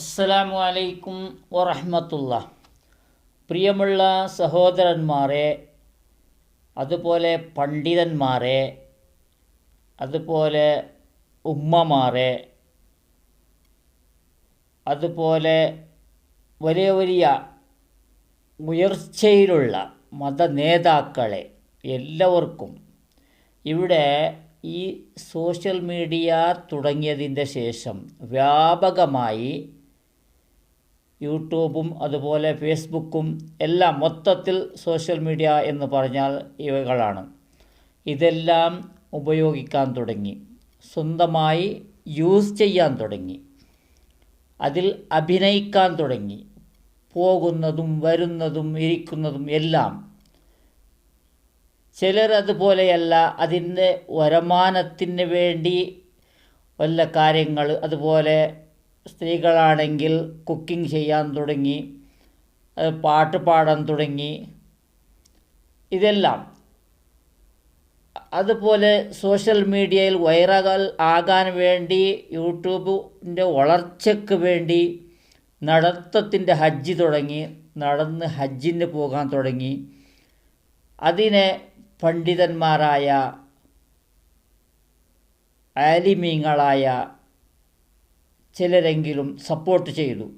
അസ്സലാമു അലൈക്കും വറഹമത്തുള്ള പ്രിയമുള്ള സഹോദരന്മാരെ അതുപോലെ പണ്ഡിതന്മാരെ അതുപോലെ ഉമ്മമാരെ അതുപോലെ വലിയ വലിയ ഉയർച്ചയിലുള്ള മതനേതാക്കളെ എല്ലാവർക്കും ഇവിടെ ഈ സോഷ്യൽ മീഡിയ തുടങ്ങിയതിന്റെ ശേഷം വ്യാപകമായി യൂട്യൂബും അതുപോലെ ഫേസ്ബുക്കും എല്ലാം മൊത്തത്തിൽ സോഷ്യൽ മീഡിയ എന്ന് പറഞ്ഞാൽ ഇവകളാണ്. ഇതെല്ലാം ഉപയോഗിക്കാൻ തുടങ്ങി. സ്വന്തമായി യൂസ് ചെയ്യാൻ തുടങ്ങി. അതിൽ അഭിനയിക്കാൻ തുടങ്ങി. പോകുന്നതും വരുന്നതും ഇരിക്കുന്നതും എല്ലാം. ചിലർ അതുപോലെയല്ല അതിന്റെ വരുമാനത്തിന് വേണ്ടി വല്ല കാര്യങ്ങൾ അതുപോലെ സ്ത്രീകളാണെങ്കിൽ കുക്കിംഗ് ചെയ്യാൻ തുടങ്ങി പാട്ട് പാടാൻ തുടങ്ങി. ഇതെല്ലാം അതുപോലെ സോഷ്യൽ മീഡിയയിൽ വൈറൽ ആകാൻ വേണ്ടി യൂട്യൂബിന്റെ വളർച്ചയ്ക്ക് വേണ്ടി നടത്തത്തിന്റെ ഹജ്ജ് തുടങ്ങി നടന്ന് ഹജ്ജിന് പോകാൻ തുടങ്ങി. അതിനെ പണ്ഡിതന്മാരായ ആലിമീങ്ങളായ ചിലരെങ്കിലും സപ്പോർട്ട് ചെയ്തു.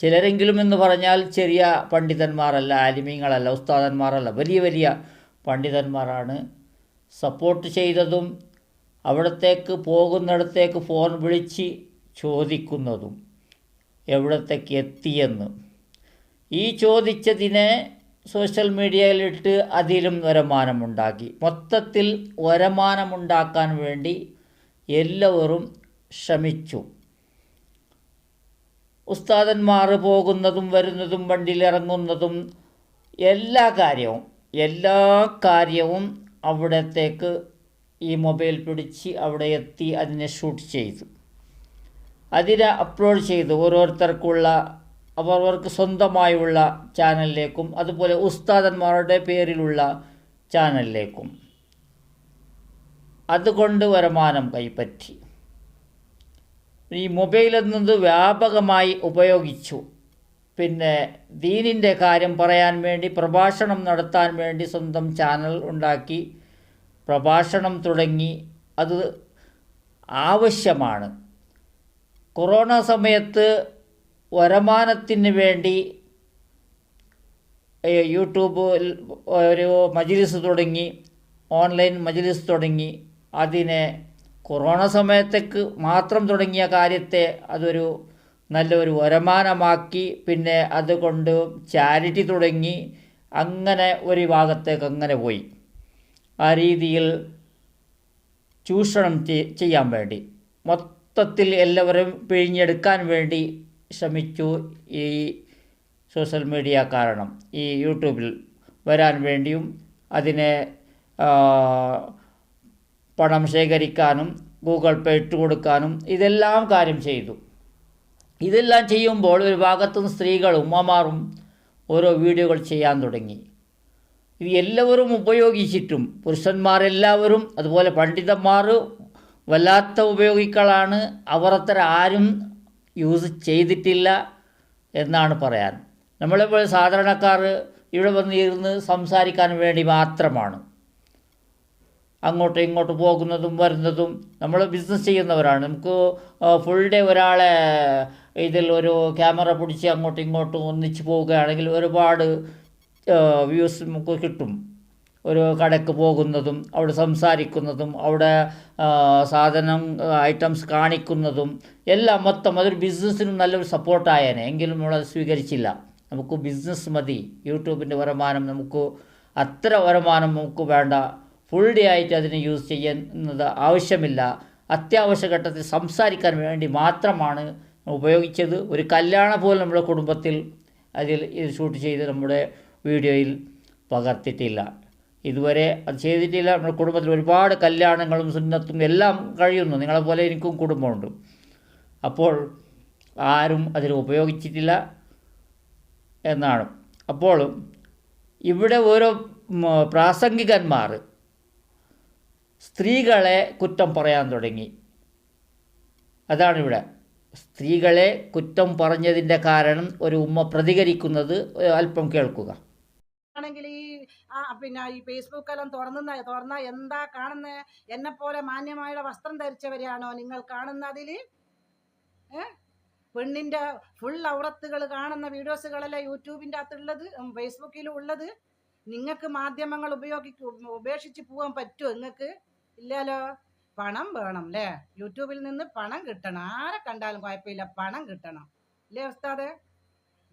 ചിലരെങ്കിലും എന്ന് പറഞ്ഞാൽ ചെറിയ പണ്ഡിതന്മാരല്ല ആലിമീങ്ങളല്ല ഉസ്താദന്മാരല്ല വലിയ വലിയ പണ്ഡിതന്മാരാണ്. സപ്പോർട്ട് ചെയ്തതും അവിടത്തേക്ക് പോകുന്നിടത്തേക്ക് ഫോൺ വിളിച്ച് ചോദിക്കുന്നതും എവിടത്തേക്ക് എത്തിയെന്ന്. ഈ ചോദിച്ചതിനെ സോഷ്യൽ മീഡിയയിലിട്ട് അതിലും വരുമാനമുണ്ടാക്കി. മൊത്തത്തിൽ വരുമാനമുണ്ടാക്കാൻ വേണ്ടി എല്ലാവരും ശ്രമിച്ചു ഉസ്താദന്മാർ പോകുന്നതും വരുന്നതും വണ്ടിയിലിറങ്ങുന്നതും എല്ലാ കാര്യവും എല്ലാ കാര്യവും അവിടത്തേക്ക് ഈ മൊബൈൽ പിടിച്ച് അവിടെ എത്തി അതിനെ ഷൂട്ട് ചെയ്തു. അതിനെ അപ്ലോഡ് ചെയ്തു. ഓരോരുത്തർക്കുള്ള അവർക്ക് സ്വന്തമായുള്ള ചാനലിലേക്കും അതുപോലെ ഉസ്താദന്മാരുടെ പേരിലുള്ള ചാനലിലേക്കും. അതുകൊണ്ട് വരുമാനം കൈപ്പറ്റി. ഈ മൊബൈൽ എന്നത് വ്യാപകമായി ഉപയോഗിച്ചു. പിന്നെ ദീനിന്റെ കാര്യം പറയാൻ വേണ്ടി പ്രഭാഷണം നടത്താൻ വേണ്ടി സ്വന്തം ചാനൽ ഉണ്ടാക്കി പ്രഭാഷണം തുടങ്ങി. അത് ആവശ്യമാണ്. കൊറോണ സമയത്ത് വരുമാനത്തിന് വേണ്ടി യൂട്യൂബിൽ ഒരു മജിലിസ് തുടങ്ങി ഓൺലൈൻ മജിലിസ് തുടങ്ങി. അതിനെ കൊറോണ സമയത്തേക്ക് മാത്രം തുടങ്ങിയ കാര്യത്തെ അതൊരു നല്ലൊരു വരുമാനമാക്കി പിന്നെ അതുകൊണ്ട് ചാരിറ്റി തുടങ്ങി അങ്ങനെ ഒരു ഭാഗത്തേക്ക് അങ്ങനെ പോയി. ആ രീതിയിൽ ചൂഷണം ചെയ്യാൻ വേണ്ടി. മൊത്തത്തിൽ എല്ലാവരും പിഴിഞ്ഞെടുക്കാൻ വേണ്ടി ശ്രമിച്ചു ഈ സോഷ്യൽ മീഡിയ കാരണം. ഈ യൂട്യൂബിൽ വരാൻ വേണ്ടിയും അതിനെ പണം ശേഖരിക്കാനും ഗൂഗിൾ പേ ഇട്ട് കൊടുക്കാനും ഇതെല്ലാം കാര്യം ചെയ്തു. ഇതെല്ലാം ചെയ്യുമ്പോൾ ഒരു ഭാഗത്തും സ്ത്രീകളും ഉമ്മമാരും ഓരോ വീഡിയോകൾ ചെയ്യാൻ തുടങ്ങി. ഇത് എല്ലാവരും ഉപയോഗിച്ചിട്ടും പുരുഷന്മാരെല്ലാവരും അതുപോലെ പണ്ഡിതന്മാർ വല്ലാത്ത ഉപയോഗിക്കളാണ്. അവർ അത്ര ആരും യൂസ് ചെയ്തിട്ടില്ല എന്നാണ് പറയാൻ. നമ്മളിപ്പോൾ സാധാരണക്കാർ ഇവിടെ വന്നിരുന്ന് സംസാരിക്കാൻ വേണ്ടി മാത്രമാണ്. അങ്ങോട്ടും ഇങ്ങോട്ടും പോകുന്നതും വരുന്നതും നമ്മൾ ബിസിനസ് ചെയ്യുന്നവരാണ്. നമുക്ക് ഫുൾ ഡേ ഒരാളെ ഇതിൽ ഒരു ക്യാമറ പിടിച്ച് അങ്ങോട്ടും ഇങ്ങോട്ടും ഒന്നിച്ച് പോവുകയാണെങ്കിൽ ഒരുപാട് വ്യൂസ് നമുക്ക് കിട്ടും. ഒരു കടക്ക് പോകുന്നതും അവിടെ സംസാരിക്കുന്നതും അവിടെ സാധനം ഐറ്റംസ് കാണിക്കുന്നതും എല്ലാം മൊത്തം അതൊരു ബിസിനസ്സിനും നല്ലൊരു സപ്പോർട്ടായേനെ എങ്കിലും നമ്മളത് സ്വീകരിച്ചില്ല. നമുക്ക് ബിസിനസ് മതി. യൂട്യൂബിന്റെ വരുമാനം നമുക്ക് അത്ര വരുമാനം നമുക്ക് വേണ്ട. ഫുൾ ഡേ ആയിട്ട് അതിനെ യൂസ് ചെയ്യുന്നത് ആവശ്യമില്ല. അത്യാവശ്യ ഘട്ടത്തിൽ സംസാരിക്കാൻ വേണ്ടി മാത്രമാണ് ഉപയോഗിച്ചത്. ഒരു കല്യാണം പോലും നമ്മുടെ കുടുംബത്തിൽ അതിൽ ഇത് ഷൂട്ട് ചെയ്ത് നമ്മുടെ വീഡിയോയിൽ പകർത്തിയിട്ടില്ല ഇതുവരെ അത് ചെയ്തിട്ടില്ല. നമ്മുടെ കുടുംബത്തിൽ ഒരുപാട് കല്യാണങ്ങളും സുന്നത്തും എല്ലാം കഴിയുന്നു. നിങ്ങളെപ്പോലെ എനിക്കും കുടുംബമുണ്ട്. അപ്പോൾ ആരും അതിൽ ഉപയോഗിച്ചിട്ടില്ല എന്നാണ്. അപ്പോൾ ഇവിടെ ഓരോ പ്രാസംഗികന്മാർ സ്ത്രീകളെ കുറ്റം പറയാൻ തുടങ്ങി. അതാണിവിടെ. സ്ത്രീകളെ കുറ്റം പറഞ്ഞതിന്റെ കാരണം ഒരു ഉമ്മ പ്രതികരിക്കുന്നത് അല്പം കേൾക്കുക. ആണെങ്കിൽ ഈ പിന്നെ ഈ ഫേസ്ബുക്ക് എല്ലാം തുറന്ന തുറന്ന എന്താ കാണുന്ന? എന്നെ പോലെ മാന്യമായ വസ്ത്രം ധരിച്ചവരെയാണോ നിങ്ങൾ കാണുന്ന അതിൽ പെണ്ണിന്റെ ഫുൾ ഔറത്തുകൾ കാണുന്ന വീഡിയോസുകളല്ല യൂട്യൂബിന്റെ അകത്തുള്ളത് ഫേസ്ബുക്കിലും ഉള്ളത്? നിങ്ങൾക്ക് മാധ്യമങ്ങൾ ഉപയോഗിക്കും ഉപേക്ഷിച്ച് പോകാൻ പറ്റുമോ നിങ്ങൾക്ക്? ഇല്ലല്ലോ. പണം വേണം അല്ലേ യൂട്യൂബിൽ നിന്ന് പണം കിട്ടണം. ആരെ കണ്ടാലും കുഴപ്പമില്ല. പണം കിട്ടണം. ഇല്ലേ ഉസ്താദേ?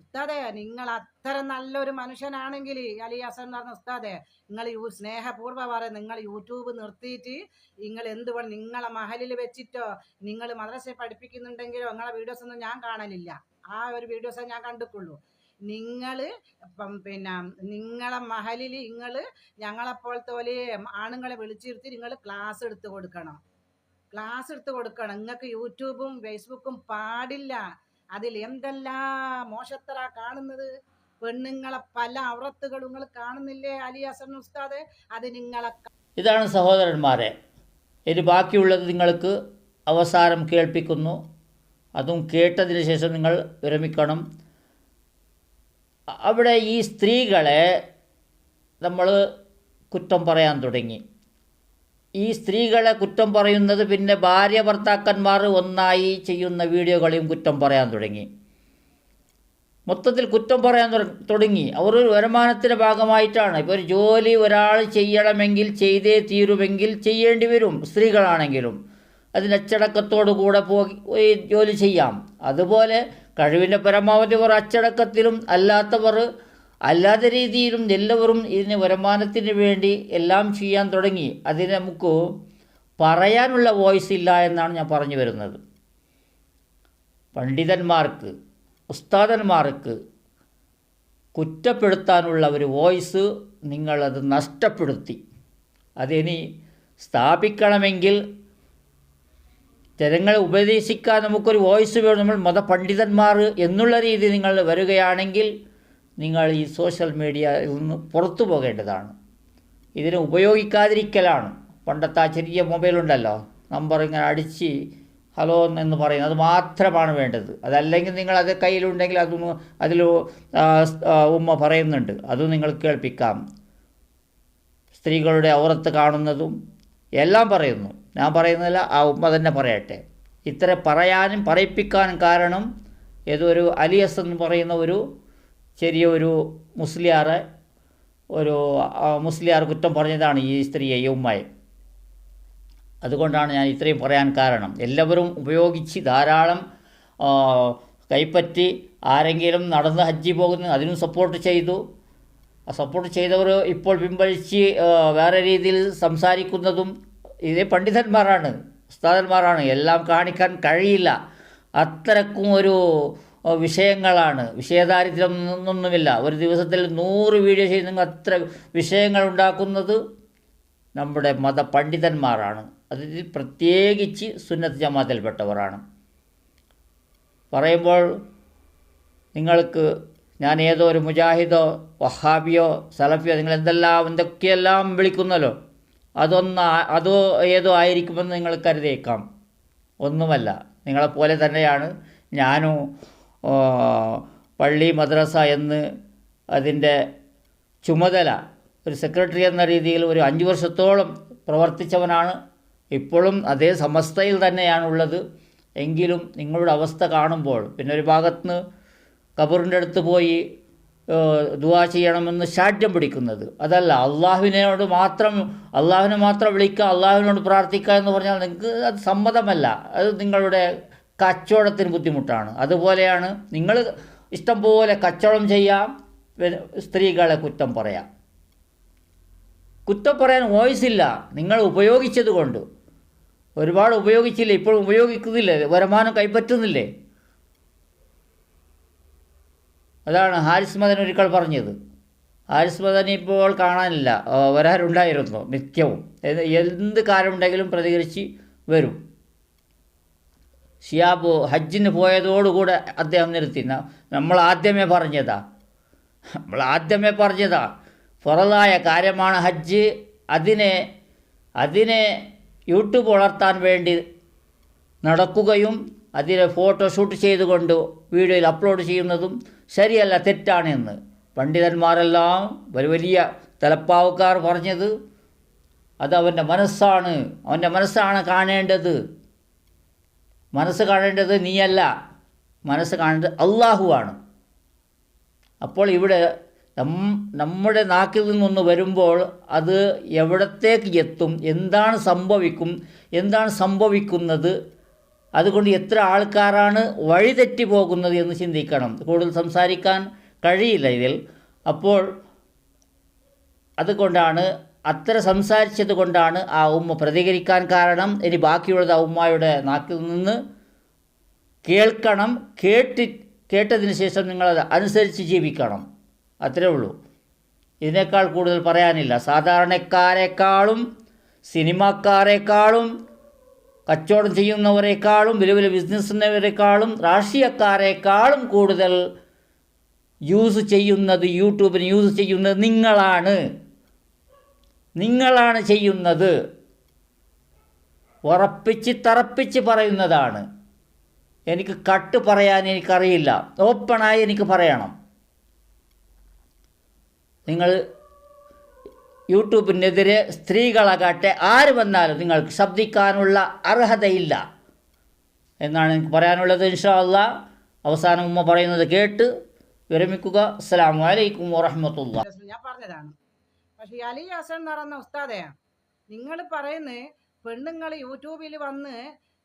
ഉസ്താദെ നിങ്ങൾ അത്ര നല്ലൊരു മനുഷ്യനാണെങ്കിൽ അലി ഹസൻ എന്ന് പറഞ്ഞ ഉസ്താദെ നിങ്ങൾ യൂ സ്നേഹപൂർവം പറയാം. നിങ്ങൾ യൂട്യൂബ് നിർത്തിയിട്ട് നിങ്ങൾ എന്ത് വേണം നിങ്ങളെ മഹലിൽ വെച്ചിട്ടോ നിങ്ങൾ മദ്രസയെ പഠിപ്പിക്കുന്നുണ്ടെങ്കിലോ നിങ്ങളെ വീഡിയോസ് ഒന്നും ഞാൻ കാണലില്ല. ആ ഒരു വീഡിയോസേ ഞാൻ കണ്ടിട്ടുള്ളൂ. നിങ്ങൾ പിന്നെ നിങ്ങളെ മഹലിൽ നിങ്ങൾ ഞങ്ങളെപ്പോലത്തെ പോലെ ആണുങ്ങളെ വിളിച്ചിരുത്തി നിങ്ങൾ ക്ലാസ് എടുത്ത് കൊടുക്കണം. ക്ലാസ് എടുത്ത് കൊടുക്കണം. നിങ്ങൾക്ക് യൂട്യൂബും ഫേസ്ബുക്കും പാടില്ല. അതിൽ എന്തെല്ലാം മോശത്തറ കാണുന്നത്? പെണ്ണുങ്ങളെ പല അവറത്തുകളും നിങ്ങൾ കാണുന്നില്ലേ അലി ഹസൻ ഉസ്താദ്? അത് നിങ്ങളെ ഇതാണ് സഹോദരന്മാരെ. ഇനി ബാക്കിയുള്ളത് നിങ്ങൾക്ക് അവസാനം കേൾപ്പിക്കുന്നു. അതും കേട്ടതിന് ശേഷം നിങ്ങൾ വിരമിക്കണം. അവിടെ ഈ സ്ത്രീകളെ നമ്മൾ കുറ്റം പറയാൻ തുടങ്ങി. ഈ സ്ത്രീകളെ കുറ്റം പറയുന്നത് പിന്നെ ഭാര്യ ഭർത്താക്കന്മാർ ഒന്നായി ചെയ്യുന്ന വീഡിയോകളെയും കുറ്റം പറയാൻ തുടങ്ങി. മൊത്തത്തിൽ കുറ്റം പറയാൻ തുടങ്ങി. അവർ വരുമാനത്തിന്റെ ഭാഗമായിട്ടാണ്. ഇപ്പോൾ ഒരു ജോലി ഒരാൾ ചെയ്യണമെങ്കിൽ ചെയ്തേ തീരുമെങ്കിൽ ചെയ്യേണ്ടി വരും സ്ത്രീകളാണെങ്കിലും. അതിനച്ചടക്കത്തോടു കൂടെ പോയി ജോലി ചെയ്യാം. അതുപോലെ കഴിവിന്റെ പരമാവധി അവർ അച്ചടക്കത്തിലും അല്ലാത്തവർ അല്ലാത്ത രീതിയിലും എല്ലാവരും ഇതിന് വരുമാനത്തിന് വേണ്ടി എല്ലാം ചെയ്യാൻ തുടങ്ങി. അതിന് നമുക്ക് പറയാനുള്ള വോയിസ് ഇല്ല എന്നാണ് ഞാൻ പറഞ്ഞു വരുന്നത്. പണ്ഡിതന്മാർക്ക് ഉസ്താദന്മാർക്ക് കുറ്റപ്പെടുത്താനുള്ള ഒരു വോയിസ് നിങ്ങളത് നഷ്ടപ്പെടുത്തി. അതിനി സ്ഥാപിക്കണമെങ്കിൽ ജനങ്ങളെ ഉപദേശിക്കാൻ നമുക്കൊരു വോയിസ് വേണം. നമ്മൾ മതപണ്ഡിതന്മാർ എന്നുള്ള രീതി നിങ്ങൾ വരികയാണെങ്കിൽ നിങ്ങൾ ഈ സോഷ്യൽ മീഡിയയിൽ നിന്ന് പുറത്തു പോകേണ്ടതാണ്. ഇതിനെ ഉപയോഗിക്കാതിരിക്കലാണ്. പണ്ടത്തെ ആ ചെറിയ മൊബൈലുണ്ടല്ലോ നമ്പർ ഇങ്ങനെ അടിച്ച് ഹലോ എന്ന് പറയുന്നത് അത് മാത്രമാണ് വേണ്ടത്. അതല്ലെങ്കിൽ നിങ്ങൾ അത് കയ്യിലുണ്ടെങ്കിൽ അതൊന്ന് അതിൽ ഉമ്മ പറയുന്നുണ്ട്. അതും നിങ്ങൾ കേൾപ്പിക്കാം. സ്ത്രീകളുടെ ഔറത്ത് കാണുന്നതും എല്ലാം പറയുന്നു. ഞാൻ പറയുന്നില്ല ആ ഉമ്മ തന്നെ പറയട്ടെ. ഇത്ര പറയാനും പറയിപ്പിക്കാനും കാരണം ഏതൊരു അലിയസ് എന്ന് പറയുന്ന ഒരു ചെറിയൊരു ഒരു മുസ്ലിയാറെ ഒരു മുസ്ലിയാർ കുറ്റം പറഞ്ഞതാണ് ഈ സ്ത്രീയെ ഈ ഉമ്മയെ. അതുകൊണ്ടാണ് ഞാൻ ഇത്രയും പറയാൻ കാരണം. എല്ലാവരും ഉപയോഗിച്ച് ധാരാളം കൈപ്പറ്റി ആരെങ്കിലും നടന്ന് ഹജ്ജി പോകുന്നു അതിനും സപ്പോർട്ട് ചെയ്തു. സപ്പോർട്ട് ചെയ്തവർ ഇപ്പോൾ പിൻവലിച്ച് വേറെ രീതിയിൽ സംസാരിക്കുന്നതും ഇതേ പണ്ഡിതന്മാരാണ് ഉസ്താദന്മാരാണ്. എല്ലാം കാണിക്കാൻ കഴിയില്ല. അത്രക്കും ഒരു വിഷയങ്ങളാണ്. വിഷയദാരിദ്ര്യം ഒന്നുമില്ല ഒരു ദിവസത്തിൽ നൂറ് വീഡിയോ ചെയ്യുന്നെങ്കിൽ അത്ര വിഷയങ്ങൾ ഉണ്ടാക്കുന്നത് നമ്മുടെ മതപണ്ഡിതന്മാരാണ് അതിൽ പ്രത്യേകിച്ച് സുന്നത്ത് ജമാത്തിൽപ്പെട്ടവരാണ്. പറയുമ്പോൾ നിങ്ങൾക്ക് ഞാൻ ഏതോ ഒരു മുജാഹിദോ വഹാബിയോ സലഫിയോ നിങ്ങൾ എന്തെല്ലാം എന്തൊക്കെയെല്ലാം വിളിക്കുന്നല്ലോ അതൊന്ന് അതോ ഏതോ ആയിരിക്കുമെന്ന് നിങ്ങൾ കരുതേക്കാം ഒന്നുമല്ല നിങ്ങളെപ്പോലെ തന്നെയാണ് ഞാനും പള്ളി മദ്രസ എന്ന് അതിന്റെ ചുമതല ഒരു സെക്രട്ടറി എന്ന രീതിയിൽ ഒരു അഞ്ച് വർഷത്തോളം പ്രവർത്തിച്ചവനാണ്. ഇപ്പോഴും അതേ സമസ്തയിൽ തന്നെയാണുള്ളത്. എങ്കിലും നിങ്ങളുടെ അവസ്ഥ കാണുമ്പോൾ പിന്നെ ഒരു ഭാഗത്തുനിന്ന് കബറിന്റെ അടുത്ത് പോയി ദുവാ ചെയ്യണമെന്ന് ശാഠ്യം പിടിക്കുന്നത്. അതല്ല അള്ളാഹുവിനോട് മാത്രം അള്ളാഹുവിനെ മാത്രം വിളിക്കുക അള്ളാഹുവിനോട് പ്രാർത്ഥിക്കുക എന്ന് പറഞ്ഞാൽ നിങ്ങൾക്ക് അത് സമ്മതമല്ല. അത് നിങ്ങളുടെ കച്ചവടത്തിന് ബുദ്ധിമുട്ടാണ്. അതുപോലെയാണ് നിങ്ങൾ ഇഷ്ടം പോലെ കച്ചവടം ചെയ്യാം സ്ത്രീകളെ കുറ്റം പറയാം. കുറ്റം പറയാൻ വോയിസ് ഇല്ല. നിങ്ങൾ ഉപയോഗിച്ചത് കൊണ്ട്. ഒരുപാട് ഉപയോഗിച്ചില്ലേ? ഇപ്പോഴും ഉപയോഗിക്കുന്നില്ലേ? വരുമാനം കൈപ്പറ്റുന്നില്ലേ? അതാണ് ഹാരിസ് മദൻ ഒരിക്കൽ പറഞ്ഞത്. ഹാരിസ് മദൻ ഇപ്പോൾ കാണാനില്ല. വരാറുണ്ടായിരുന്നു നിത്യവും. എന്ത് കാര്യമുണ്ടെങ്കിലും പ്രതികരിച്ച് വരും. ഷിയാബ് ഹജ്ജിന് പോയതോടുകൂടെ അദ്ദേഹം നിർത്തി. നമ്മൾ ആദ്യമേ പറഞ്ഞതാ. നമ്മൾ ആദ്യമേ പറഞ്ഞതാ. പുറതായ കാര്യമാണ് ഹജ്ജ്. അതിനെ അതിനെ യൂട്യൂബ് വളർത്താൻ വേണ്ടി നടക്കുകയും അതിലെ ഫോട്ടോ ഷൂട്ട് ചെയ്തുകൊണ്ട് വീഡിയോയിൽ അപ്ലോഡ് ചെയ്യുന്നതും ശരിയല്ല തെറ്റാണ് എന്ന്. പണ്ഡിതന്മാരെല്ലാം വലിയ വലിയ തലപ്പാവക്കാർ പറഞ്ഞത് അത് അവന്റെ മനസ്സാണ്. അവന്റെ മനസ്സാണ് കാണേണ്ടത്. മനസ്സ് കാണേണ്ടത് നീയല്ല. മനസ്സ് കാണേണ്ടത് അള്ളാഹുവാണ് അപ്പോൾ ഇവിടെ നമ്മുടെ നാക്കിൽ നിന്നൊന്ന് വരുമ്പോൾ അത് എവിടത്തേക്ക് എത്തും? എന്താണ് സംഭവിക്കും? എന്താണ് സംഭവിക്കുന്നത്? അതുകൊണ്ട് എത്ര ആൾക്കാരാണ് വഴിതെറ്റി പോകുന്നത് എന്ന് ചിന്തിക്കണം. കൂടുതൽ സംസാരിക്കാൻ കഴിയില്ല ഇതിൽ. അപ്പോൾ അതുകൊണ്ടാണ് അത്ര സംസാരിച്ചത് കൊണ്ടാണ് ആ ഉമ്മ പ്രതികരിക്കാൻ കാരണം. ഇനി ബാക്കിയുള്ളത് ആ ഉമ്മയുടെ നാക്കിൽ നിന്ന് കേൾക്കണം. കേട്ടി കേട്ടതിന് ശേഷം നിങ്ങളത് അനുസരിച്ച് ജീവിക്കണം. അത്രേ ഉള്ളൂ. ഇതിനേക്കാൾ കൂടുതൽ പറയാനില്ല. സാധാരണക്കാരെക്കാളും സിനിമാക്കാരെക്കാളും കച്ചവടം ചെയ്യുന്നവരെക്കാളും വലിയ വലിയ ബിസിനസ്സിനവരെക്കാളും രാഷ്ട്രീയക്കാരെക്കാളും കൂടുതൽ യൂസ് ചെയ്യുന്നത് യൂട്യൂബിന് യൂസ് ചെയ്യുന്നത് നിങ്ങളാണ്. നിങ്ങളാണ് ചെയ്യുന്നത്. ഉറപ്പിച്ച് തറപ്പിച്ച് പറയുന്നതാണ്. എനിക്ക് കട്ട് പറയാൻ എനിക്കറിയില്ല. ഓപ്പണായി എനിക്ക് പറയണം. നിങ്ങൾ യൂട്യൂബിനെതിരെ സ്ത്രീകളാകട്ടെ ആര് വന്നാലും നിങ്ങൾക്ക് ശബ്ദിക്കാനുള്ള അർഹതയില്ല എന്നാണ് എനിക്ക് പറയാനുള്ളത് ഇൻഷാ അള്ളാ അവസാനം ഉമ്മ പറയുന്നത് കേട്ട് വിരമിക്കുക. അസ്സലാമു അലൈക്കും വറഹമത്തുള്ള ഞാൻ പറഞ്ഞതാണ്. പക്ഷേ അലി ഹസൻ എന്ന് പറയുന്ന ഉസ്താദേ നിങ്ങൾ പറയുന്നത് പെണ്ണുങ്ങൾ യൂട്യൂബിൽ വന്ന്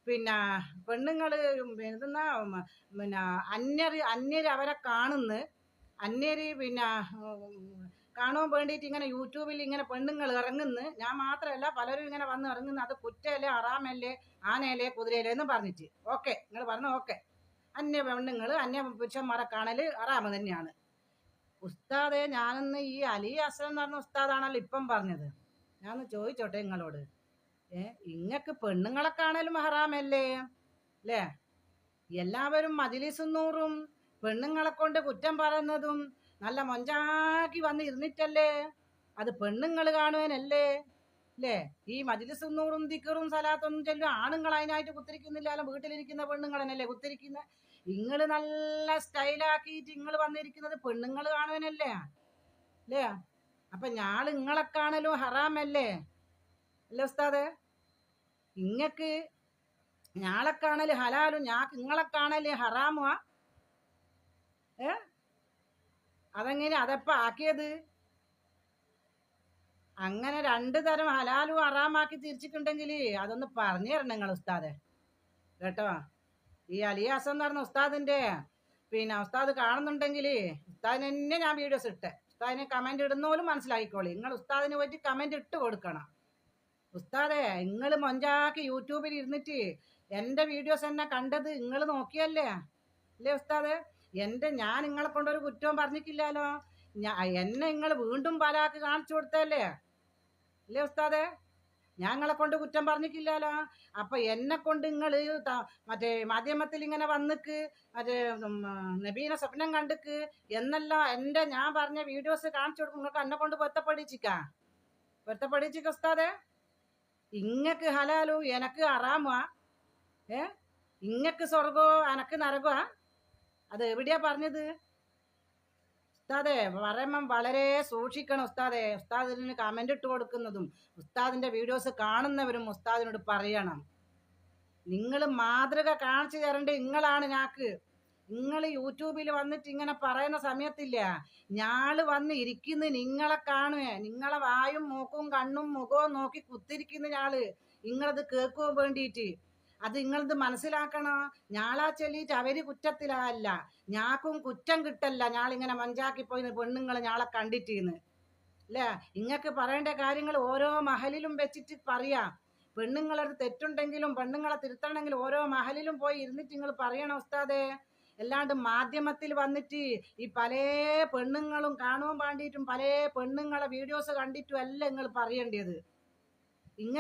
പിന്നെ പെണ്ണുങ്ങൾ പിന്നെ അന്യർ അന്യർ അവരെ കാണുന്നു അന്യർ പിന്നെ കാണുവാൻ വേണ്ടിയിട്ട് ഇങ്ങനെ യൂട്യൂബിൽ ഇങ്ങനെ പെണ്ണുങ്ങൾ ഇറങ്ങുന്നു. ഞാൻ മാത്രമല്ല പലരും ഇങ്ങനെ വന്ന് ഇറങ്ങുന്നു. അത് കുറ്റയല്ലേ അറാമല്ലേ ആനയല്ലേ കുതിരയല്ലേ എന്ന് പറഞ്ഞിട്ട്. ഓക്കെ നിങ്ങൾ പറഞ്ഞു ഓക്കെ. അന്യ പെണ്ണുങ്ങൾ അന്യ പുരുഷന്മാരെ കാണൽ അറാമ തന്നെയാണ്. ഉസ്താദെ ഞാനിന്ന് ഈ അലി അസൻ എന്ന് പറഞ്ഞ ഉസ്താദാണല്ലോ ഇപ്പം പറഞ്ഞത്. ഞാനൊന്ന് ചോദിച്ചോട്ടെ നിങ്ങളോട്. ഏ ഇങ്ങക്ക് പെണ്ണുങ്ങളെ കാണലും ഹറാമല്ലേ? അല്ലേ? എല്ലാവരും മജിലിസുന്നൂറും പെണ്ണുങ്ങളെ കൊണ്ട് കുറ്റം പറയുന്നതും നല്ല മൊഞ്ചാക്കി വന്ന് ഇരുന്നിട്ടല്ലേ? അത് പെണ്ണുങ്ങൾ കാണുവാനല്ലേ? അല്ലേ ഈ മജിലിസുന്നൂറും ദിക്കറും സലാത്തൊന്നും ചെല്ലും ആണുങ്ങൾ അതിനായിട്ട് കുത്തിരിക്കുന്നില്ലാലും വീട്ടിലിരിക്കുന്ന പെണ്ണുങ്ങളെന്നല്ലേ കുത്തിരിക്കുന്ന? നിങ്ങൾ നല്ല സ്റ്റൈലാക്കിയിട്ട് നിങ്ങൾ വന്നിരിക്കുന്നത് പെണ്ണുങ്ങൾ കാണുവാനല്ലേ? അല്ലേ അപ്പൊ ഞാൾ ഇങ്ങളെ കാണലും ഹറാമല്ലേ? അല്ലേ ഉസ്താദ്? ഇങ്ങക്ക് ഞാളെ കാണൽ ഹലാലും ഞാൻ ഇങ്ങളെ കാണൽ ഹറാമുവാ? ഏ? അതെങ്ങനെ? അതെപ്പോ ആക്കിയത്? അങ്ങനെ രണ്ടു തരം ഹലാലും അറാമാക്കി തിരിച്ചിട്ടുണ്ടെങ്കിൽ അതൊന്ന് പറഞ്ഞു തരണം നിങ്ങൾ ഉസ്താദെ. കേട്ടോ? ഈ അലിയാസം എന്ന് പറഞ്ഞ ഉസ്താദിന്റെ പിന്നെ ഉസ്താദ് കാണുന്നുണ്ടെങ്കിൽ ഉസ്താദിന് തന്നെ ഞാൻ വീഡിയോസ് ഇട്ടെ. ഉസ്താദിനെ കമന്റ് ഇടുന്ന പോലും മനസ്സിലാക്കിക്കോളി. നിങ്ങൾ ഉസ്താദിനെ പറ്റി കമന്റ് ഇട്ട് കൊടുക്കണം. ഉസ്താദെ നിങ്ങൾ മൊഞ്ചാക്കി യൂട്യൂബിൽ ഇരുന്നിട്ട് എന്റെ വീഡിയോസ് എന്നെ കണ്ടത് നിങ്ങൾ നോക്കിയല്ലേ? അല്ലേ ഉസ്താദ്? എന്റെ ഞാൻ നിങ്ങളെ കൊണ്ടൊരു കുറ്റവും പറഞ്ഞിട്ടില്ലല്ലോ. എന്നെ നിങ്ങൾ വീണ്ടും പലാക്ക് കാണിച്ചു കൊടുത്തല്ലേ അല്ലേ ഉസ്താദെ? ഞങ്ങളെ കൊണ്ട് കുറ്റം പറഞ്ഞിട്ടില്ലല്ലോ. അപ്പൊ എന്നെ കൊണ്ട് നിങ്ങൾ മറ്റേ മാധ്യമത്തിൽ ഇങ്ങനെ വന്നിക്ക് മറ്റേ നബീന സ്വപ്നം കണ്ടിക്ക് എന്നെല്ലാം എന്റെ ഞാൻ പറഞ്ഞ വീഡിയോസ് കാണിച്ചു കൊടുക്കും. നിങ്ങൾക്ക് എന്നെ കൊണ്ട് പൊരുത്തപ്പെടിച്ചിക്കാ? പൊരുത്തപ്പെടിച്ചിക്ക ഉസ്താദെ? ഇങ്ങക്ക് ഹലാലു എനക്ക് അറാമുവാ ഏ? ഇങ്ങക്ക് സ്വർഗോ എനക്ക് നരകോ അത് എവിടെയാ പറഞ്ഞത്? ഉസ്താദെ പറയുമ്പം വളരെ സൂക്ഷിക്കണം ഉസ്താദെ. ഉസ്താദിന് കമന്റ് ഇട്ട് കൊടുക്കുന്നതും ഉസ്താദിന്റെ വീഡിയോസ് കാണുന്നവരും ഉസ്താദിനോട് പറയണം. നിങ്ങൾ മാതൃക കാണിച്ചു തരേണ്ടത് നിങ്ങളാണ് ഞാക്ക്. നിങ്ങൾ യൂട്യൂബിൽ വന്നിട്ട് ഇങ്ങനെ പറയുന്ന സമയത്തില്ല. ഞാൾ വന്ന് ഇരിക്കുന്ന നിങ്ങളെ കാണുവേ. നിങ്ങളെ വായും മൂക്കും കണ്ണും മുഖവും നോക്കി കുത്തിരിക്കുന്ന ഞാൾ. നിങ്ങളത് കേൾക്കുവാൻ വേണ്ടിയിട്ട്. അത് നിങ്ങളത് മനസ്സിലാക്കണോ? ഞാളാ ചൊല്ലിയിട്ട് അവർ കുറ്റത്തിലല്ല. ഞാക്കും കുറ്റം കിട്ടല്ല. ഞാളിങ്ങനെ മഞ്ചാക്കി പോയി പെണ്ണുങ്ങൾ ഞാളെ കണ്ടിട്ടീന്ന്. അല്ലേ ഇങ്ങക്ക് പറയേണ്ട കാര്യങ്ങൾ ഓരോ മഹലിലും വെച്ചിട്ട് പറയാം. പെണ്ണുങ്ങളൊരു തെറ്റുണ്ടെങ്കിലും പെണ്ണുങ്ങളെ തിരുത്തണമെങ്കിലും ഓരോ മഹലിലും പോയി ഇരുന്നിട്ട് നിങ്ങൾ പറയണം ഉസ്താദേ? അല്ലാണ്ട് മാധ്യമത്തിൽ വന്നിട്ട് ഈ പല പെണ്ണുങ്ങളും കാണുവാൻ വേണ്ടിയിട്ടും പല പെണ്ണുങ്ങളെ വീഡിയോസ് കണ്ടിട്ടും അല്ല നിങ്ങൾ പറയേണ്ടത് ഇങ്ങ